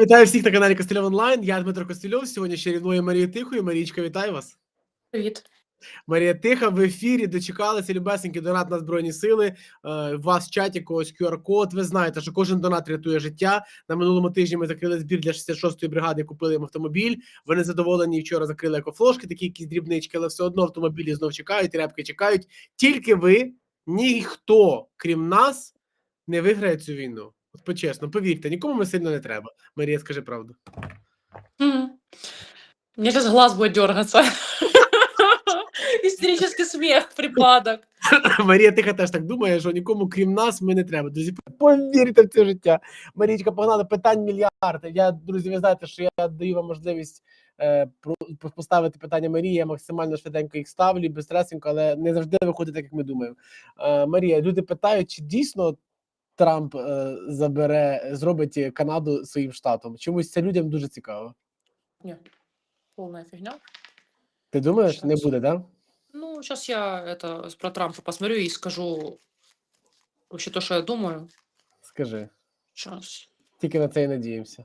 Вітаю всіх на каналі Костельов Онлайн. Я Дмитро Костельов. Сьогодні ще рівною Марія Тихою. Марічка, вітаю вас. Привіт. Марія Тиха в ефірі дочекалися любесенький донат на Збройні Сили. Е, У вас в чаті когось QR-код. Ви знаєте, що кожен донат рятує життя. На минулому тижні ми закрили збір для 66-ї бригади, купили їм автомобіль. Вони задоволені. Вчора закрили екофлошки, такі якісь дрібнички, але все одно автомобілі знов чекають, репки чекають. Тільки ви, ніхто, крім нас, не виграє цю війну. От почесно, повірте, нікому ми сильно не треба. Марія, скажи правду. Мгм. У меня сейчас глаз будет дергаться. Истерический смех, припадок. Марія Тиха теж так думає, що нікому крім нас ми не треба. Друзі, повірте в це життя. Марічка, погнали питань мільярд. Я, друзі, ви знаєте, що я даю вам можливість е, про- поставити питання Марії. Я максимально швиденько їх ставлю, безстресенько, але не завжди виходить так, як ми думаємо. Е, Марія, люди питають, чи дійсно Трамп е, забере, зробить Канаду своїм штатом? Чомусь це людям дуже цікаво. Нет, полная фигня. Ти думаєш, не буде, да? Ну, сейчас я это про Трампа посмотрю и скажу вообще то, что я думаю. Скажи. Сейчас. Тільки на це і надіємося.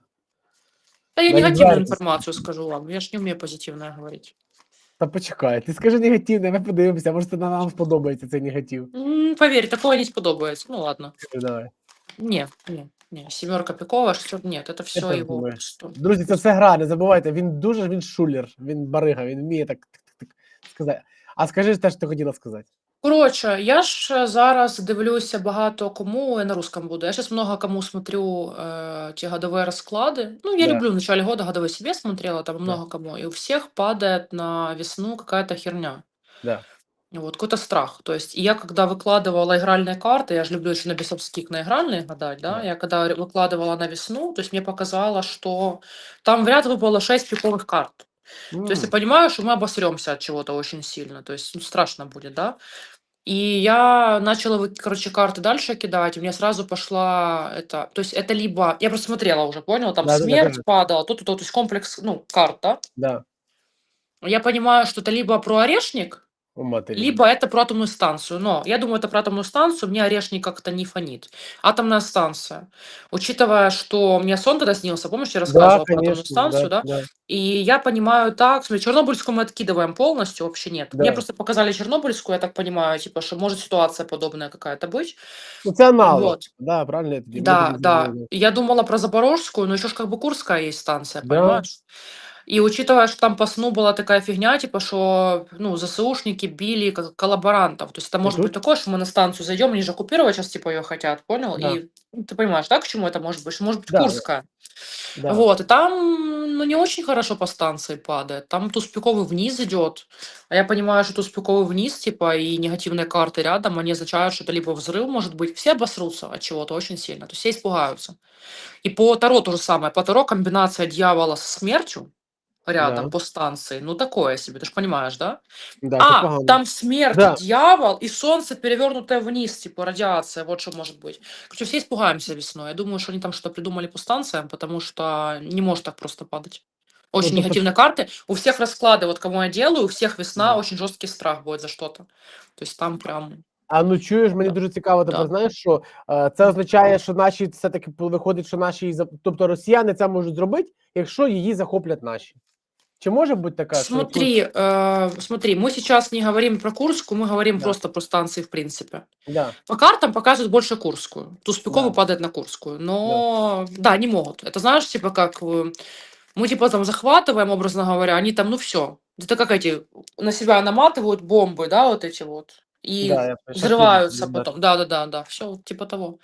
Да я Да не негативную информацию скажу вам. Я ж не умею позитивное говорить. Та почекай, ти скажи негативне, ми подивимося, може це на нам сподобається цей негатив. М, Поверь, такое не сподобается. Ну ладно. Скажи, Давай. Не, не, не. Семерка Пикова, что нет, это все так его. думаю. что- Друзі, це все гра, не забувайте. Він дуже він шулер, він барига, він вміє так, так, так, так сказати. А скажи те, що ти хотіла сказати. Коротше, я ж е, зараз дивлюся багато кому, я на русском буду. Я сейчас много кому смотрю э, те годовые расклады. Ну, я Да. люблю в начале года годовой себе смотрела, там Да. много кому. И у всех падает на весну какая-то херня. Да. Вот, какой-то страх. То есть, и я когда выкладывала игральные карты, я же люблю еще на бесовских на игральные гадать, да, Да. я когда ре- выкладывала на весну, то есть мне показало, что там в ряд выпало 6 пиковых карт. То есть я М, понимаю, что мы обосремся от чего-то очень сильно. То есть ну, страшно будет, да? И я начала, короче, карты дальше кидать, у меня сразу пошла это, то есть это либо, я просто смотрела уже, понял, там Да-да-да, смерть падала, тут, тут, то есть комплекс, ну, карт, да? Я понимаю, что это либо про орешник. либо это про атомную станцию. Но я думаю, это про атомную станцию, мне орешник как-то не фонит. Атомная станция. Учитывая, что мне сон тогда снился, помнишь, я рассказывала да, про атомную конечно, станцию, да? да? И я понимаю так, смотри, Чернобыльскую мы откидываем полностью, вообще нет. Мне Да. просто показали Чернобыльскую, я так понимаю, типа, что может ситуация подобная какая-то быть. Ну, це аналог. Вот. Да, правильно я тоді. ми Да, тоді да. зрозуміли. Я думала про Запорожскую, но еще ж как бы Курская есть станция, Да. понимаешь? И учитывая, что там по сну была такая фигня, типа, что, ну, ЗСУшники били как коллаборантов. То есть это может тут- быть такое, что мы на станцию зайдем, они же оккупировать сейчас, типа, ее хотят, понял? Да. И ну, ты понимаешь, да, к чему это может быть? Что может быть Да, да. Курская. Да. Вот, и там, ну, не очень хорошо по станции падает. Там туз-пиковый вниз идет. А я понимаю, что туз-пиковый вниз, типа, и негативные карты рядом, они означают, что это либо взрыв, может быть. Все обосрутся от чего-то очень сильно. То есть все испугаются. И по Таро то же самое. По Таро комбинация дьявола со смертью рядом Да. по станции. Ну, такое себе, ты же понимаешь, да? Да, це а, погано. там смерть, Да. дьявол и солнце перевернутое вниз, типа радиация, вот что может быть. Короче, все испугаемся весной. Я думаю, что они там что-то придумали по станциям, потому что не может так просто падать. Очень Ну, то негативные карты. У всех расклады, вот кому я делаю, у всех весна, Да. очень жесткий страх будет за что-то. То есть там прям... А ну чуєш, мені Да. дуже цікаво тепер, Да. знаєш, що е, це означає, що наші все-таки виходить, що наші за- тобто росіяни це можуть зробити, якщо її захоплять наші. Чи може бути така? що Смотри, э, смотри, мы сейчас не говорим про Курскую, мы говорим Да. просто про станции в принципе. Да. По картам показывают больше Курскую. Туз-пиковый Да. падает на Курскую. Но да. не могут. Это знаешь, типа как э, мы типа там захватываем, образно говоря, они там, ну все. Это как эти на себя наматывают бомбы, да, вот эти вот. И Да, взрываются да. потом. Да, да, да, да. Все типа того.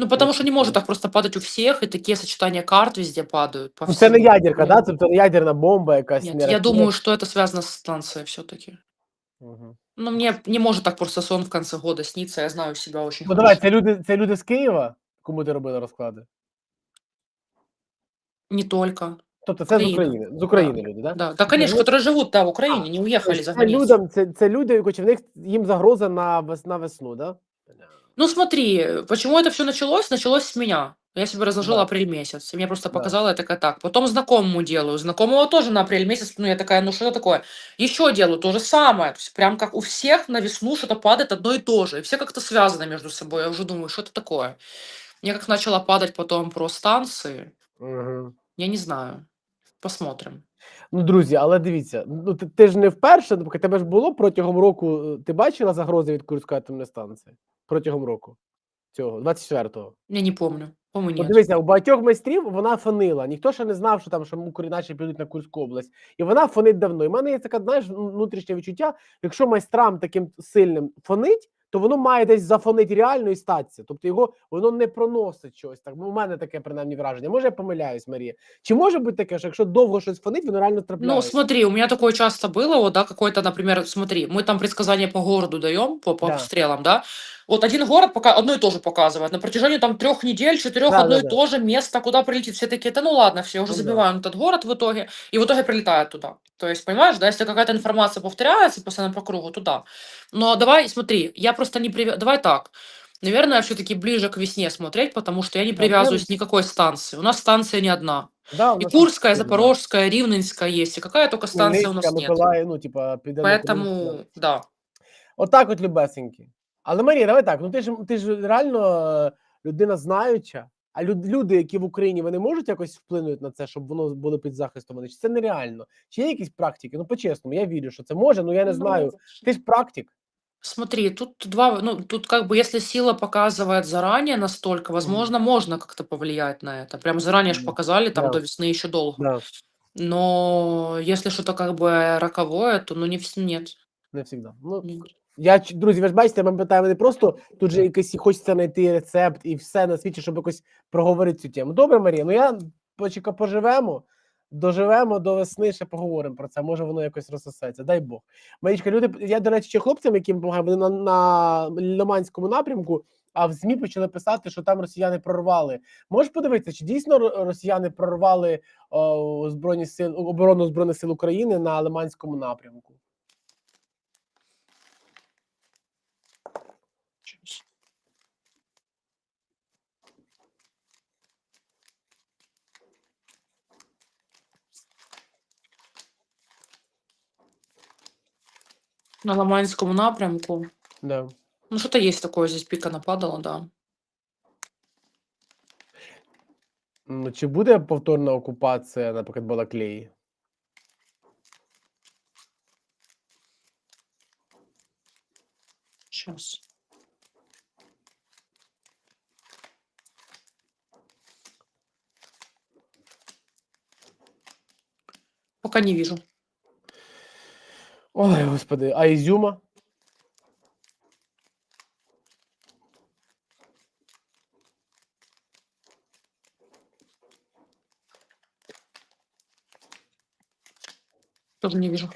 Ну, потому что не может так просто падать у всех, и такие сочетания карт везде падают. По Ну, це не ядерка, да? Не ядерна бомба якась. Нет, не я ракета. думаю, что это связано с станцией все-таки. Мгм. Ну, мне не может так просто сон в конце года сниться, я знаю себя очень Ну хорошо. давай, це люди, це люди з Києва, кому ти робила розклади? Не только. Тобто це з Україна. України. З України люди, да? Да, да, конечно, Ну, которые живут, да, в Украине, не уехали Тобто за Це границу. людям, це, це люди, в них їм загроза на, вес, на весну, да? Ну смотри, почему это все началось? Началось с меня. Я себе разложила Да. апрель месяц. И мне просто Да. показала я такая так. Потом знакомому делаю. Знакомого тоже на апрель месяц. Ну, я такая, ну что это такое? Еще делаю то же самое. То есть прям как у всех на весну что-то падает одно и то же. И все как-то связаны между собой. Я уже думаю, что это такое? Мне как начало падать потом про станции. Угу. Я не знаю. Посмотрим. Ну, друзі, але дивіться, ну ти, ти ж не вперше, поки тебе ж було протягом року. е, Ти бачила загрози від Курської атомної станції протягом року цього, 24-го. Я не помню. По-моему, От дивися, у багатьох майстрів вона фонила. Ніхто ще не знав, що там що українці підуть на Курську область, і вона фонить давно. І в мене є таке, знаєш, внутрішнє відчуття. Якщо майстрам таким сильним фонить, то воно має десь зафонити реально і статися. Тобто його воно не проносить щось. Так, Ну, у мене таке принаймні враження. Може, я помиляюсь, Марія. Чи може бути таке, що якщо довго щось фонить, воно реально Ну, трапляється? смотри, у меня такое часто было, вот, да, какой-то, например, смотри, мы там предсказания по городу даем, по, по Да. обстрелам, да, вот один город пока одно и то же показывает, на протяжении там трех недель, четырех, Да, одно да, и да. то же место, куда прилетит, все такие, да ну ладно, все, уже Ну да. забиваем этот город в итоге, и в итоге прилетает туда. То есть, понимаешь, да, если какая-то информация повторяется постоянно по кругу, туда. Но давай, смотри, я просто не привя... Давай так, наверное, все-таки ближе к весне смотреть, потому что я не Да, привязываюсь к никакой станции. У нас станция не одна. Да, у И нас Курская, тут, да. Запорожская, Ривненская есть, и какая только станция у нас Хмельницька, нет. Миколаїв, ну, типа, піде на Поэтому, Хмельницьку. да. Отак от любесенькі. Але Марія, давай так. Ну ти ж ти ж реально е, людина знаюча. А люд, люди, які в Україні, вони можуть якось вплинути на це, щоб воно було під захистом. Вони? Чи це нереально? Чи є якісь практики? Ну, по-чесному, я вірю, що це може, ну я не Ну, знаю. Ти ж практик. Смотри, тут два, ну, тут как бы, если сила показывает заранее настолько, возможно, можно как-то повлиять на это. Прям заранее же Мгм. показали, там Да. до весны еще долго. Да. Но если что-то как бы роковое, то ну не вс- нет. Не завжди. Ну, нет. я друзі, ви ж бачите, ми питаємо не просто тут же якийсь хочеться знайти рецепт і все на світі, щоб якось проговорити цю тему. Добре, Марія, ну я почека поживемо, доживемо до весни, ще поговоримо про це. Може воно якось розсосеться. Дай Бог. Марічка, люди, я, до речі, ще хлопцям, яким допомагаю, вони на, на Лиманському напрямку, а в ЗМІ почали писати, що там росіяни прорвали. Можеш подивитися, чи дійсно росіяни прорвали о, збройні сил оборону збройних сил України на Лиманському напрямку? На Ломанскому напрямку. Да. Ну, что-то есть такое, здесь пика нападала, да. Ну, чи буде повторна окупація, наприклад, Балаклеї? Сейчас. Пока не вижу. Ой, господи, а Ізюма? Тоже не вижу.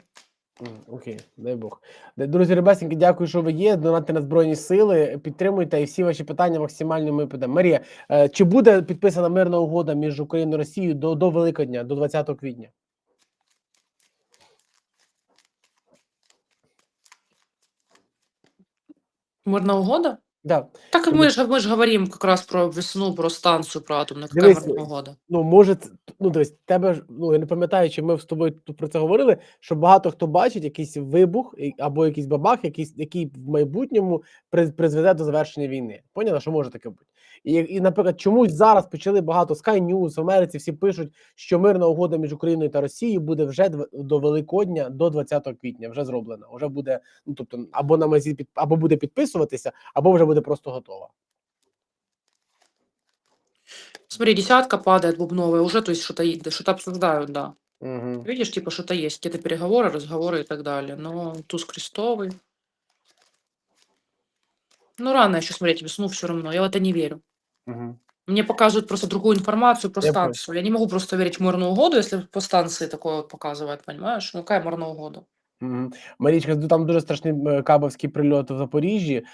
Окей, дай Бог. Друзі, ребесеньки, дякую, що ви є. Донати на Збройні Сили. Підтримуйте і всі ваші питання максимально ми підемо. Марія, е, чи буде підписана мирна угода між Україною і Росією до, до Великодня, до 20 квітня? Мирная угода? Да. Так ми ж ми ж говоримо же говорим как раз про весну, про станцію, про атомну Дивись, мирная угода? Ну, може, ну дивись, тебе ж ну я не пам'ятаю, чи ми з тобою тут про це говорили. Що багато хто бачить якийсь вибух або якийсь бабах, якийсь який в майбутньому приз- призведе до завершення війни. Поняла, що може таке бути? І, і наприклад, чомусь зараз почали багато Sky News в Америці. Всі пишуть, що мирна угода між Україною та Росією буде вже дв- до Великодня, до 20 квітня. Вже зроблена. Вже буде, ну тобто, або на мазі під або буде підписуватися, або вже буде просто готова. Смотри, десятка падает бубновая, уже, то есть что-то и- да, что-то обсуждают, да. Угу. Видишь, типа что-то есть, какие-то переговоры, разговоры и так далее. Но туз крестовый. Ну, рано еще смотреть весну все равно, я в это не верю. Угу. Мне показывают просто другую информацию про Я понял. станцию. Я не могу просто верить в мирную угоду, если по станции такое вот показывает, понимаешь? Ну, какая мирная угода? Мгм. Марічка, ну, там дуже страшний кабовський прильот в Запоріжжі.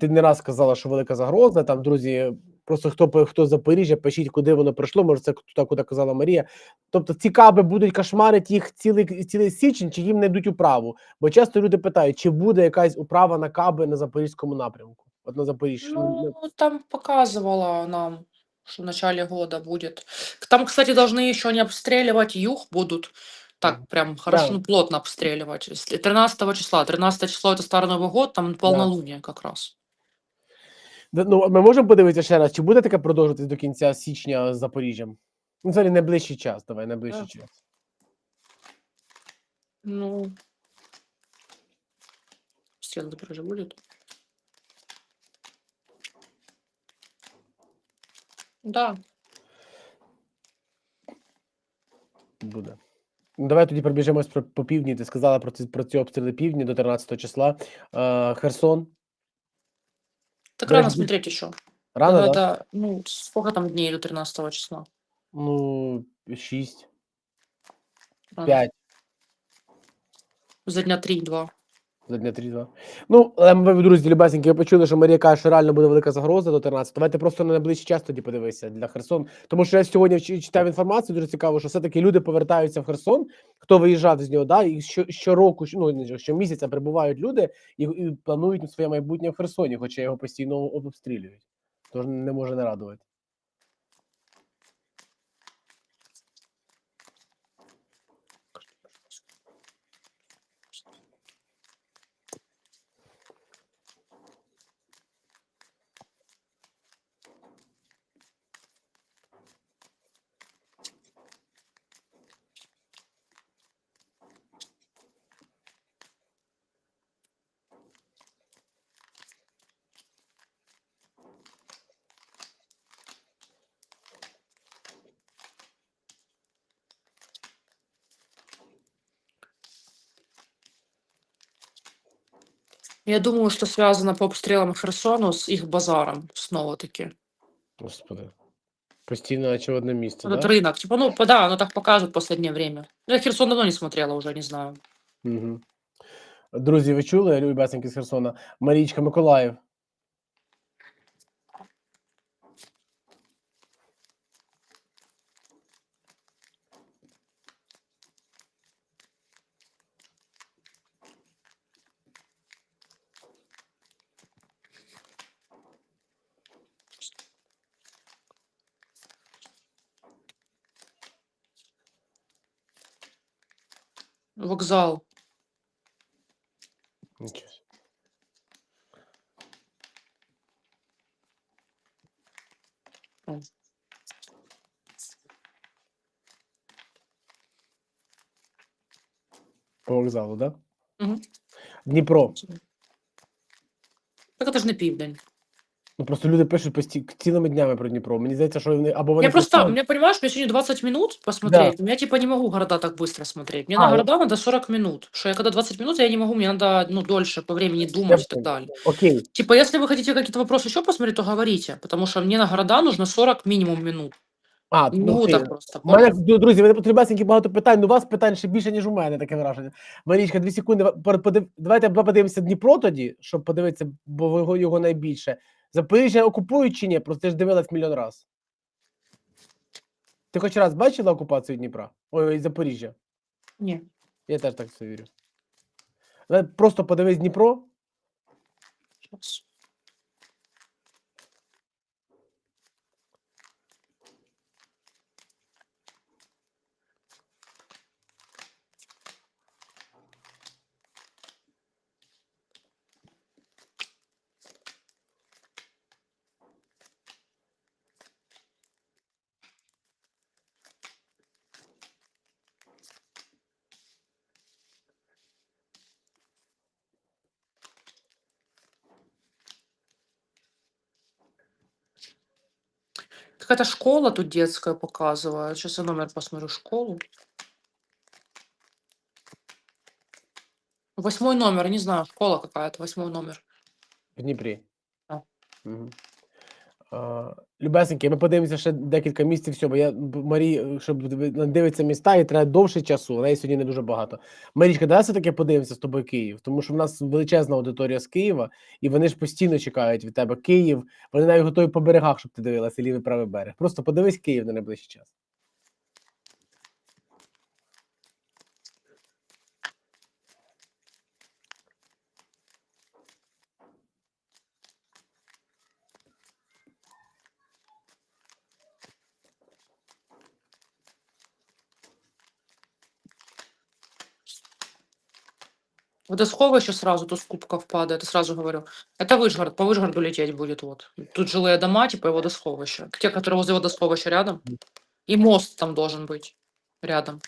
Ти не раз сказала, що велика загроза. Там, друзі, просто хто хто з Запоріжжя, пишіть, куди воно прийшло. Може, це туди, куди казала Марія. Тобто ці каби будуть кошмарити їх цілий цілий січень, чи їм не йдуть управу? Бо часто люди питають, чи буде якась управа на каби на запорізькому напрямку? От на Запоріжжі. Ну, там показывала нам, что в начале года будет. К- Там, кстати, должны еще не обстреливать юг будут. Так, Мгм. прям хорошо, Да. ну, плотно обстреливать. Если 13 числа. 13 число это Старый Новый год, там полнолуние как раз. Д- Ну, ми можемо подивитися ще раз, чи буде таке продовжуватись до кінця січня з Запоріжжям? Ну, взагалі найближчий час, давай, найближчий Так. час. Ну. Стена тоже же будет. Да. Буде. Ну, давай тоді пробіжимось про, по півдні. Ти сказала про ці, про ці обстріли півдні до 13 числа. Е, Херсон. Так рано жди- смотреть еще. Рано, да, да? да. Ну, сколько там дней до 13 числа? Ну, 6, Рано. 5. За дня 3-2. За дня 3-2. Ну, але ми, друзі, любесенькі, ви почули, що Марія каже, що реально буде велика загроза до 13. Давайте просто на найближчий час тоді подивися для Херсон. Тому що я сьогодні читав інформацію, дуже цікаво, що все-таки люди повертаються в Херсон, хто виїжджав з нього, да, і що, щороку, ну, щомісяця прибувають люди і, і планують своє майбутнє в Херсоні, хоча його постійно об- обстрілюють. Тож не може не радувати. Я думаю, что связано по обстрелам Херсону с их базаром снова-таки. Господи. Постійно, наче в одне місце. Этот Да? рынок. Типа, ну, по- да, оно так показывает в последнее время. Я Херсон давно не смотрела уже, не знаю. Угу. Друзі, ви чули, любесенькі з Херсона? Марічка Миколаїв. Вокзал. Нічого. По вокзалу, да? Мгм. Дніпро. Так это ж не південь. Ну просто люди пишуть пості... цілими днями про Дніпро. Мені здається, що вони або вони Я просто, постійно- мне, понимаешь, мне сегодня 20 минут посмотреть, я типа не могу города так быстро смотреть. Мне А, на ну- города надо 40 минут. Что я когда 20 минут, я не могу, мне надо, ну, дольше по времени думать и так понял. далее. Окей. Типа, если вы хотите какие-то вопросы еще посмотреть, то говорите, потому что мне на города нужно 40 минимум минут. А, Не ну, могу окей. так просто. У мене, понял? ду- друзі, мене потрібесенькі багато питань. Ну, у вас питань ще більше, ніж у мене, таке враження. Марічка, дві секунди. пор- подив- Давайте подивимося Дніпро тоді, щоб подивитися, бо його, його найбільше. Запоріжжя окупують чи ні? Просто ти ж дивилась мільйон раз. Ти хоч раз бачила окупацію Дніпра? Ой, Запоріжжя. Ні. Я теж так це вірю. Просто подивись Дніпро. Щас. Какая-то школа тут детская показывает. Сейчас я номер посмотрю школу. Восьмой номер, не знаю, школа какая-то, восьмой номер. В Днепре. Так. Угу. Любесеньки, ми подивимося ще декілька місць всього. Я б- Марі, е, щоб дивитися міста, і треба довше часу, але сьогодні не дуже багато. Марічка, давай все-таки подивимося з тобою Київ, тому що в нас величезна аудиторія з Києва, і вони ж постійно чекають від тебе Київ. Вони навіть готові по берегах, щоб ти дивилася лівий правий берег. Просто подивись Київ на найближчий час. Водосховище сразу, тут с кубков падает, я сразу говорю. Это Вышгород, по Вышгороду лететь будет вот. Тут жилые дома, типа и водосховище. Те, которые возле водосховища рядом. И мост там должен быть рядом.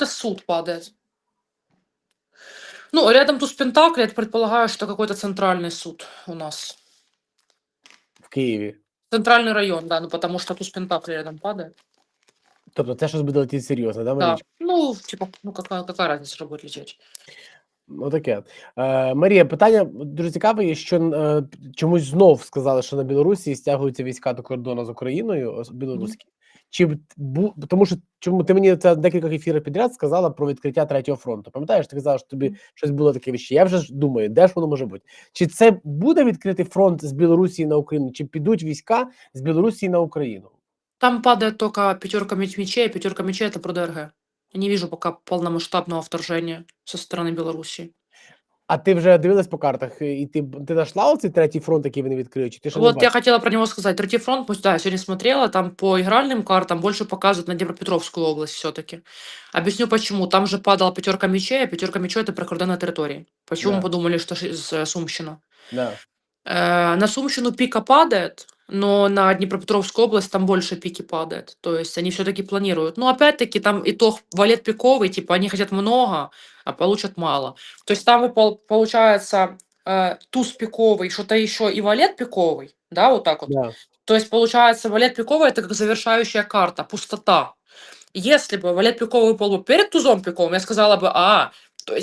Какой-то суд падает. Ну, рядом туз Пентакли, я предполагаю, что какой-то центральный суд у нас. В Києві. Центральный район, да, ну потому что туз Пентакли рядом падает. Тобто це щось буде летіти серйозно, да, Да. Марічка? Ну, типа, ну какая, какая разница, что будет лететь? Ну таке. Е, Марія, питання дуже цікаве, є, що е, чомусь знов сказали, що на Білорусі стягуються війська до кордону з Україною, ос- білоруські. Чи бу, тому що чому ти мені це декілька ефірів підряд сказала про відкриття третього фронту? Пам'ятаєш, ти казала, що тобі щось було таке віще. Я вже ж думаю, де ж воно може бути? Чи це буде відкритий фронт з Білорусі на Україну, чи підуть війська з Білорусі на Україну? Там падает только пятерка меч- мечей, пятерка мечей это про ДРГ. Я не вижу пока полномасштабного вторжения со стороны Беларуси. А ти вже дивилась по картах, і ти, ти знайшла оцей третій фронт, який вони відкриють? Чи ти ще не Вот я бачиш? хотела про него сказать. Третий фронт, пусть, да, я сегодня смотрела, там по игральным картам больше показывают на Днепропетровскую область все-таки. Объясню почему. Там же падала пятерка мечей, а пятерка мечей это прикордонная территория. Почему Да. мы подумали, что ши- с э, Сумщина? Да. Э, На Сумщину пика падает, но на Днепропетровскую область там больше пики падает. То есть они все-таки планируют. Но опять-таки там итог валет пиковый, типа они хотят много, а получат мало. То есть там выпал- получается э, туз пиковый, что-то еще и валет пиковый, да, вот так вот. Да. То есть получается валет пиковый это как завершающая карта, пустота. Если бы валет пиковый выпал бы перед тузом пиковым, я сказала бы, а, то есть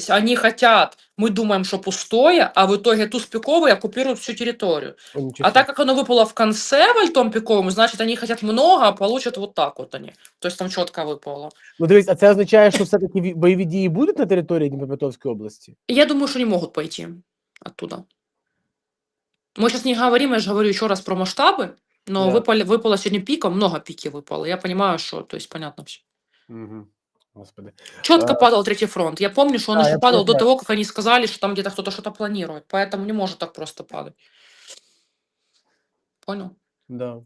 они хотят, мы думаем, что пустое, а в итоге туз пиковый оккупирует всю территорию. О, нічого А так как оно выпало в конце вальтом пиковым, значит, они хотят много, а получат вот так вот они. То есть там четко выпало. Ну дивись, а це означає, що все-таки ві- бойові дії будуть на території Дніпропетровської області? И Я думаю, что не могут пойти оттуда. Мы сейчас не говорим, я же говорю еще раз про масштабы, но Да. выпали, выпало сегодня пиком, много пики выпало. Я понимаю, что, то есть понятно все. Угу. Господи. Четко А. падал третий фронт. Я помню, что он Да, еще падал до того, как они сказали, что там где-то кто-то что-то планирует. Поэтому не может так просто падать. Понял? Да.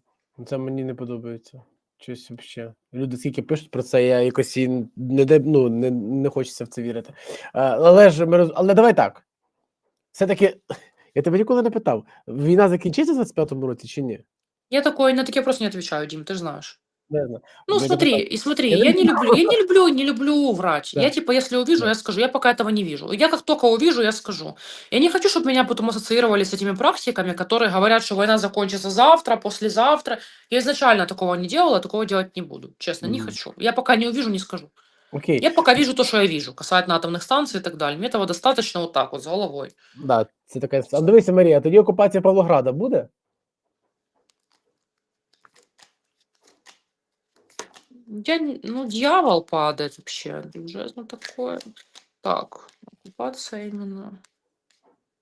Це мені не подобається. Щось взагалі. Люди скільки пишуть про це, я якось і не, ну, не, не хочеться в це вірити. А, але ж ми роз... Але давай так. Все-таки, я тебе ніколи не питав, війна закінчиться в 25-му році чи ні? Я такой на такие просто не отвечаю, Дим, ты же знаешь. Не знаю. Ну, Я смотри, допытал. и смотри, Я я не люблю, я не люблю, не люблю врать. Да. Я типа, если увижу, Да. я скажу. Я пока этого не вижу. Я как только увижу, я скажу. Я не хочу, чтобы меня потом ассоциировали с этими практиками, которые говорят, что война закончится завтра, послезавтра. Я изначально такого не делала, такого делать не буду. Честно, не Мгм. хочу. Я пока не увижу, не скажу. Окей. Я пока вижу то, что я вижу, касательно атомных станций и так далее. Мне этого достаточно вот так вот, с головой. Да, це така. А дивися, Марія, тоді окупація Павлограда буде? Я, ну, дьявол падает вообще. Уже, ну, такое. Так, оккупация именно.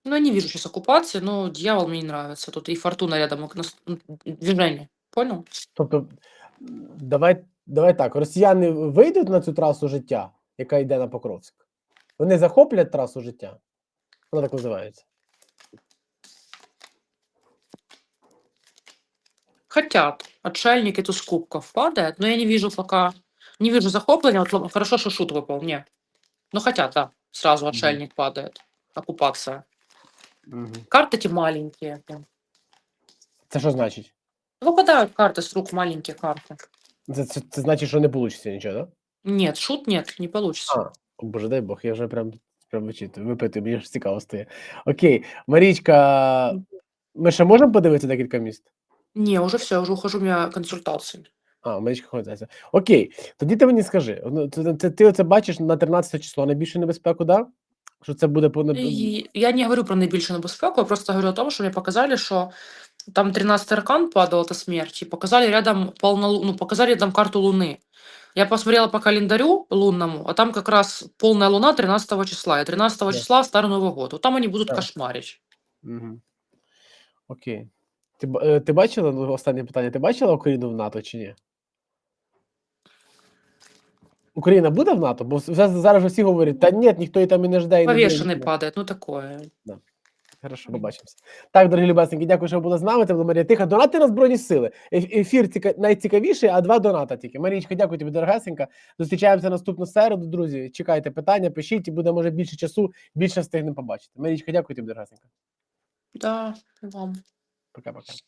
Ну, я не вижу сейчас оккупации, но дьявол мне не нравится. Тут и фортуна рядом, и нас- движение. Понял? Тобто, давай, давай так: росіяни вийдуть на цю трасу життя, яка йде на Покровськ. Вони захоплять трасу життя. Вона так називається. Хотят Отшельники туз кубков падает, но я не вижу пока. Не вижу захопления. Вот л- хорошо, что шут выпал. Не. Ну, хотят, да. Сразу Мгм. отшельник падает. Оккупация. Угу. Карты эти маленькие. прям. Це що значить? Выпадают карты с рук, маленькие карты. Це, це, це значить, що не вийде нічого, так? Нет, шут нет, не получится. А, о, Боже, дай Бог, я вже прям, прям вичитую, випитую, мені ж цікаво стає. Окей, Марічка, ми ще можемо подивитися декілька міст? Не, уже все, уже ухожу, у меня консультации. А, Марічка ходиться. Окей, тоді ти мені скажи, ну, це, це, ти оце бачиш на 13 число найбільшу небезпеку, да? Що це буде по И я не говорю про наибольшую небезпеку, я просто говорю о том, что мне показали, что там 13 аркан падал, это смерть, и показали рядом полнолу... ну, показали рядом карту Луны. Я посмотрела по календарю лунному, а там как раз полная луна 13 числа, и 13 Да. числа Старый Новый год. Вот там они будут Да. кошмарить. Угу. Окей. Ти, е, ти бачила, ну, останнє питання, ти бачила Україну в НАТО чи ні? Україна буде в НАТО? Бо зараз вже всі говорять, та ні, ніхто і там і не жде. І не буде Повешенный нічого». падает, ну такое. Хорошо, побачимося. Так, дорогі любесники, дякую, що ви були з нами. Це була Марія Тиха. Донати на Збройні Сили. Ефір ціка... найцікавіший, а два доната тільки. Марічка, дякую тобі, дорогесенька. Зустрічаємося наступну середу, друзі. Чекайте питання, пишіть, і буде може більше часу, більше встигнемо побачити. Марічка, дякую тобі, дорогесенька. Да, и вам. Пока-пока.